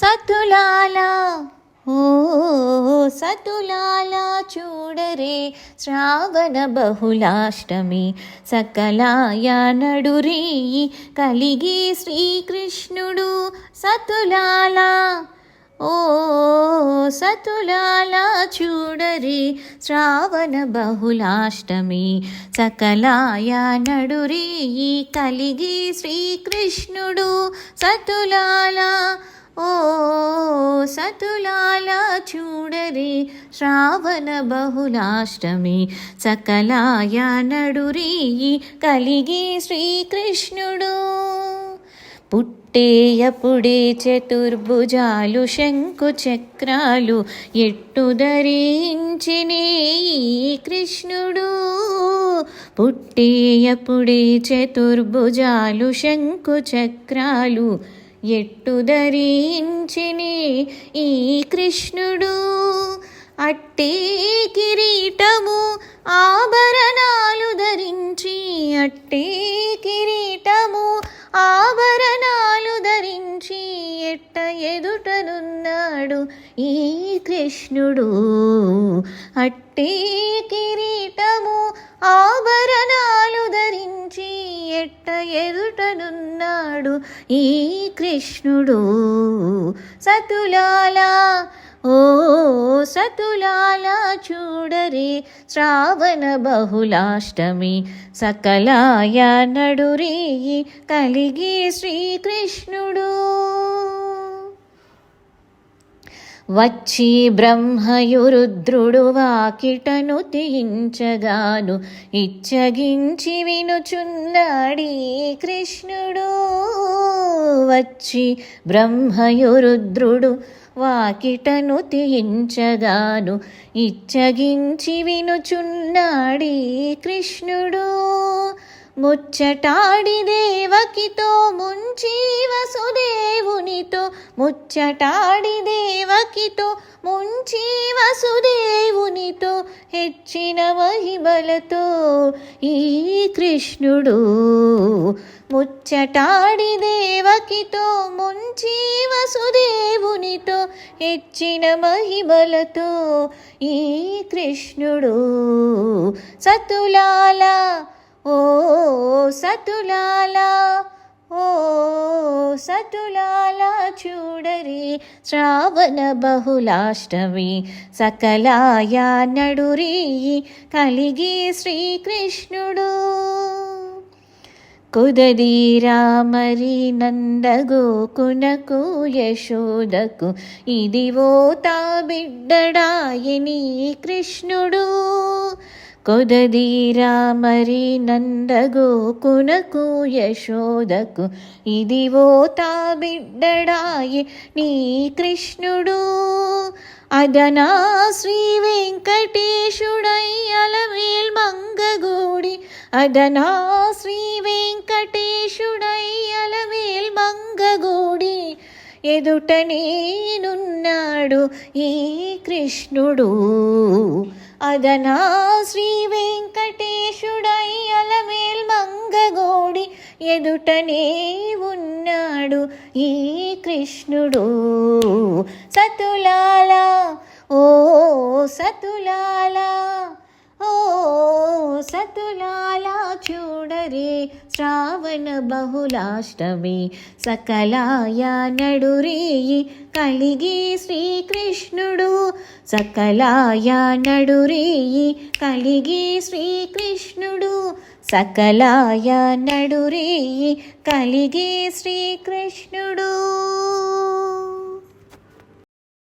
సతులాల ఓ సతులాల చూడరే శ్రావణ బహుళాష్టమి. సకలాయ నడురీ కలిగి శ్రీకృష్ణుడు సతులాల ఓ సతులాల చూడరే శ్రావణ బహుళాష్టమి. సకలాయ నడురీ కలిగి శ్రీకృష్ణుడు సతులాల ఓ సతులాల చూడరి శ్రావణ బహుళాష్టమి. సకలాయ నడురీ కలిగి శ్రీకృష్ణుడు. పుట్టేయపుడే చతుర్భుజాలు శంకు చక్రాలు ఎట్టు ధరించినే కృష్ణుడు. పుట్టేయపుడే చతుర్భుజాలు శంకు చక్రాలు ఎట్టు ధరించిని ఈ కృష్ణుడు? అట్టి కిరీటము ఆభరణాలు ధరించి అట్టే కిరీటము ఆభరణాలు ధరించి ఎట్ట ఎదుటనున్నాడు ఈ కృష్ణుడు? అట్టి కిరీటము ఆభరణాలు ఎట్ట ఎదుటనున్నాడు ఈ కృష్ణుడు. సతులాలా ఓ సతులాల చూడరే శ్రావణ బహుళాష్టమి. సకలాయ నడురీ కలిగి శ్రీకృష్ణుడు. వచ్చి బ్రహ్మయురుద్రుడు వాకిటను తీయించగాను ఇచ్చగించి వినుచున్నాడి కృష్ణుడు. వచ్చి బ్రహ్మయురుద్రుడు వాకిటను తీయించగాను ఇచ్చగించి వినుచున్నాడి కృష్ణుడు. ముచ్చటాడి దేవకితో ముంచి వసుదేవునితో ముచ్చటాడి దేవకితో ముంచి వసుదేవునితో హెచ్చిన మహిమలతో ఈ కృష్ణుడు ముచ్చటాడి దేవకితో ముంచి వసుదేవునితో హెచ్చిన మహిమలతో ఈ కృష్ణుడు సతులాల ఓ సతులాల ఓ సతులాల చూడరి శ్రావణ బహుళాష్టమి సకలాయ నడురీ కలిగి శ్రీకృష్ణుడు. కుదదీరా మరి నందగోకునకు యశోదకు ఇదివో తా బిడ్డడాయని కృష్ణుడు. కొదదీరా మరి నందగోకునకు యశోదకు ఇదివో తా బిడ్డడాయి నీ కృష్ణుడు అదనా శ్రీ వెంకటేశుడై అలవేల్ మంగగూడి అదనా శ్రీ వెంకటేశుడై అలవేల్ మంగగూడి ఎదుట నేనున్నాడు ఈ కృష్ణుడు. అదనా శ్రీ వెంకటేశుడై అలమేల్ మంగగోడి ఎదుటనే ఉన్నాడు ఈ కృష్ణుడు. సతులాల ఓ సతులాల ఓ సతులాల చూడరే శ్రావణ బహుళాష్టమి. సకలాయ నడురీ కలిగి శ్రీకృష్ణుడు. సకలాయ నడురీ కలిగి శ్రీకృష్ణుడు. సకలాయ నడురీ కలిగి శ్రీకృష్ణుడు.